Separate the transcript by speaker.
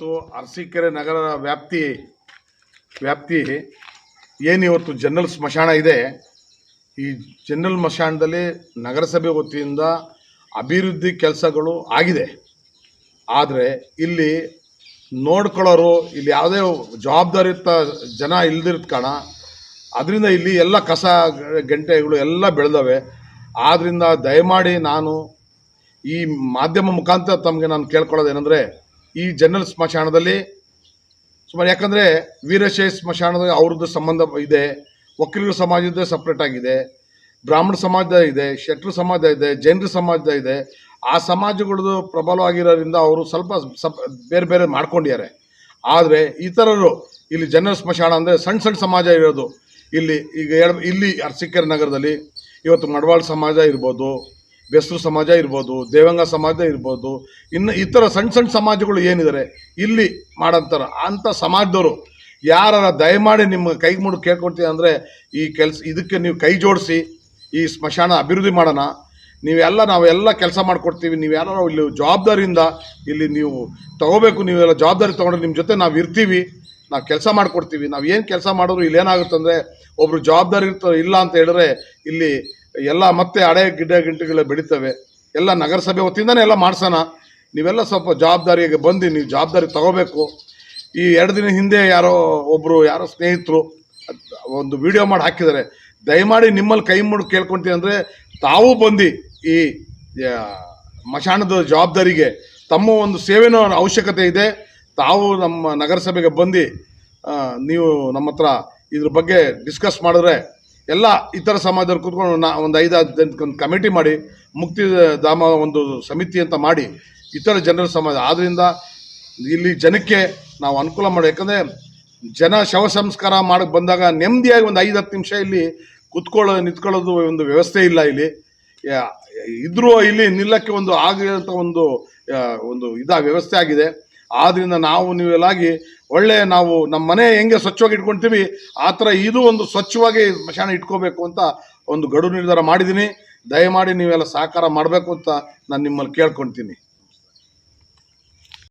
Speaker 1: ಇವತ್ತು ಅರಸೀಕೆರೆ ನಗರ ವ್ಯಾಪ್ತಿ ವ್ಯಾಪ್ತಿ ಏನು ಇವತ್ತು ಜನರಲ್ ಸ್ಮಶಾನ ಇದೆ, ಈ ಜನರಲ್ ಸ್ಮಶಾನದಲ್ಲಿ ನಗರಸಭೆ ವತಿಯಿಂದ ಅಭಿವೃದ್ಧಿ ಕೆಲಸಗಳು ಆಗಿದೆ. ಆದರೆ ಇಲ್ಲಿ ನೋಡ್ಕೊಳ್ಳೋರು, ಇಲ್ಲಿ ಯಾವುದೇ ಜವಾಬ್ದಾರಿಯುತ ಜನ ಇಲ್ದಿರ್ತ ಕಾರಣ ಅದರಿಂದ ಇಲ್ಲಿ ಎಲ್ಲ ಕಸ, ಗಂಟೆಗಳು ಎಲ್ಲ ಬೆಳೆದವೆ. ಆದ್ದರಿಂದ ದಯಮಾಡಿ ನಾನು ಈ ಮಾಧ್ಯಮ ಮುಖಾಂತರ ತಮಗೆ ನಾನು ಕೇಳ್ಕೊಳ್ಳೋದೇನೆಂದರೆ ಈ ಜನರಲ್ ಸ್ಮಶಾನದಲ್ಲಿ ಸುಮಾರು ಯಾಕಂದರೆ ವೀರಶೈವ ಸ್ಮಶಾನದ ಅವ್ರದ್ದು ಸಂಬಂಧ ಇದೆ, ವಕೀಲರ ಸಮಾಜದ ಸಪ್ರೇಟ್ ಆಗಿದೆ, ಬ್ರಾಹ್ಮಣ ಸಮಾಜ ಇದೆ ಶೆಟ್ರು ಸಮಾಜ ಇದೆ ಜೈನರ ಸಮಾಜ ಇದೆ. ಆ ಸಮಾಜಗಳದ್ದು ಪ್ರಬಲವಾಗಿರೋದ್ರಿಂದ ಅವರು ಸ್ವಲ್ಪ ಸಪ್ ಬೇರೆ ಬೇರೆ ಮಾಡ್ಕೊಂಡಿದ್ದಾರೆ. ಆದರೆ ಇತರರು ಇಲ್ಲಿ ಜನರಲ್ ಸ್ಮಶಾನ ಅಂದರೆ ಸಣ್ಣ ಸಣ್ಣ ಸಮಾಜ ಇರೋದು. ಇಲ್ಲಿ ಈಗ ಇಲ್ಲಿ ಅರಸೀಕೆರೆ ನಗರದಲ್ಲಿ ಇವತ್ತು ಮಡವಾಳ ಸಮಾಜ ಇರ್ಬೋದು ಬೆಸ್ರು ಸಮಾಜ ಇರ್ಬೋದು, ದೇವಂಗ ಸಮಾಜ ಇರ್ಬೋದು, ಇನ್ನು ಇತರ ಸಣ್ಣ ಸಣ್ಣ ಸಮಾಜಗಳು ಏನಿದ್ದಾರೆ ಇಲ್ಲಿ ಮಾಡಂತಾರ. ಅಂಥ ಸಮಾಜದವರು ಯಾರ ದಯಮಾಡಿ ನಿಮ್ಮ ಕೈಗೆ ಮುಡು ಕೇಳ್ಕೊಳ್ತೀವಿ ಅಂದರೆ, ಈ ಕೆಲಸ, ಇದಕ್ಕೆ ನೀವು ಕೈ ಜೋಡಿಸಿ, ಈ ಸ್ಮಶಾನ ಅಭಿವೃದ್ಧಿ ಮಾಡೋಣ. ನೀವೆಲ್ಲ, ನಾವೆಲ್ಲ ಕೆಲಸ ಮಾಡಿಕೊಡ್ತೀವಿ. ನೀವೆಲ್ಲ ಇಲ್ಲಿ ಜವಾಬ್ದಾರಿಯಿಂದ ಇಲ್ಲಿ ನೀವು ತಗೋಬೇಕು, ನೀವೆಲ್ಲ ಜವಾಬ್ದಾರಿ ತೊಗೊಂಡ್ರೆ ನಿಮ್ಮ ಜೊತೆ ನಾವು ಇರ್ತೀವಿ. ನಾವು ಕೆಲಸ ಮಾಡಿಕೊಡ್ತೀವಿ. ನಾವು ಏನು ಕೆಲಸ ಮಾಡಿದ್ರು ಇಲ್ಲಿ ಏನಾಗುತ್ತೆ ಅಂದರೆ ಒಬ್ಬರು ಜವಾಬ್ದಾರಿ ಇರ್ತಾರೆ ಇಲ್ಲ ಅಂತ ಹೇಳಿದ್ರೆ, ಇಲ್ಲಿ ಎಲ್ಲ ಮತ್ತೆ ಅಡೆ ಗಿಡ ಗಿಂಟುಗಳು ಬೆಳೀತವೆ. ಎಲ್ಲ ನಗರಸಭೆ ವತಿಯಿಂದನೇ ಎಲ್ಲ ಮಾಡ್ಸೋಣ. ನೀವೆಲ್ಲ ಸ್ವಲ್ಪ ಜವಾಬ್ದಾರಿಗೆ ಬಂದು ನೀವು ಜವಾಬ್ದಾರಿ ತಗೋಬೇಕು. ಈ ಎರಡು ದಿನ ಹಿಂದೆ ಯಾರೋ ಒಬ್ಬರು ಯಾರೋ ಸ್ನೇಹಿತರು ಒಂದು ವಿಡಿಯೋ ಮಾಡಿ ಹಾಕಿದ್ದಾರೆ. ದಯಮಾಡಿ ನಿಮ್ಮಲ್ಲಿ ಕೈ ಮುಡಿ ಕೇಳ್ಕೊಂತೀವಿ ಅಂದರೆ ತಾವು ಬಂದು ಈ ಮಶಾಣದ ಜವಾಬ್ದಾರಿಗೆ ತಮ್ಮ ಒಂದು ಸೇವೆನ ಅವಶ್ಯಕತೆ ಇದೆ. ತಾವು ನಮ್ಮ ನಗರಸಭೆಗೆ ಬಂದು ನೀವು ನಮ್ಮ ಹತ್ರ ಇದ್ರ ಬಗ್ಗೆ ಡಿಸ್ಕಸ್ ಮಾಡಿದ್ರೆ ಎಲ್ಲ ಇತರ ಸಮಾಜದವ್ರು ಕೂತ್ಕೊಂಡು ನಾ ಒಂದು ಐದಾರು ಒಂದು ಕಮಿಟಿ ಮಾಡಿ, ಮುಕ್ತಿ ಧಾಮ ಒಂದು ಸಮಿತಿ ಅಂತ ಮಾಡಿ ಇತರ ಜನರ ಸಮಾಜ. ಆದ್ದರಿಂದ ಇಲ್ಲಿ ಜನಕ್ಕೆ ನಾವು ಅನುಕೂಲ ಮಾಡಿ. ಯಾಕಂದರೆ ಜನ ಶವ ಸಂಸ್ಕಾರ ಮಾಡಕ್ಕೆ ಬಂದಾಗ ನೆಮ್ಮದಿಯಾಗಿ ಒಂದು ಐದು, ಹತ್ತು ನಿಮಿಷ ಇಲ್ಲಿ ಕುತ್ಕೊಳ್ಳೋ, ನಿಂತ್ಕೊಳ್ಳೋದು ಒಂದು ವ್ಯವಸ್ಥೆ ಇಲ್ಲ ಇಲ್ಲಿ. ಇದ್ರೂ ಇಲ್ಲಿ ನಿಲ್ಲಕ್ಕೆ ಒಂದು ಆಗಿರೋಂಥ ಒಂದು ಒಂದು ಇದ, ವ್ಯವಸ್ಥೆ ಆಗಿದೆ. ಆದ್ದರಿಂದ ನಾವು ನೀವೆಲ್ಲಾಗಿ ಒಳ್ಳೆ ನಾವು ನಮ್ಮ ಮನೆ ಹೆಂಗೆ ಸ್ವಚ್ಛವಾಗಿ ಇಟ್ಕೊಳ್ತೀವಿ ಆ ಥರ ಇದು ಒಂದು ಸ್ವಚ್ಛವಾಗಿ ಸ್ಮಶಾನ ಇಟ್ಕೋಬೇಕು ಅಂತ ಒಂದು ಗಡು ನಿರ್ಧಾರ ಮಾಡಿದ್ದೀನಿ. ದಯಮಾಡಿ ನೀವೆಲ್ಲ ಸಹಕಾರ ಮಾಡಬೇಕು ಅಂತ ನಾನು ನಿಮ್ಮಲ್ಲಿ ಕೇಳ್ಕೊಳ್ತೀನಿ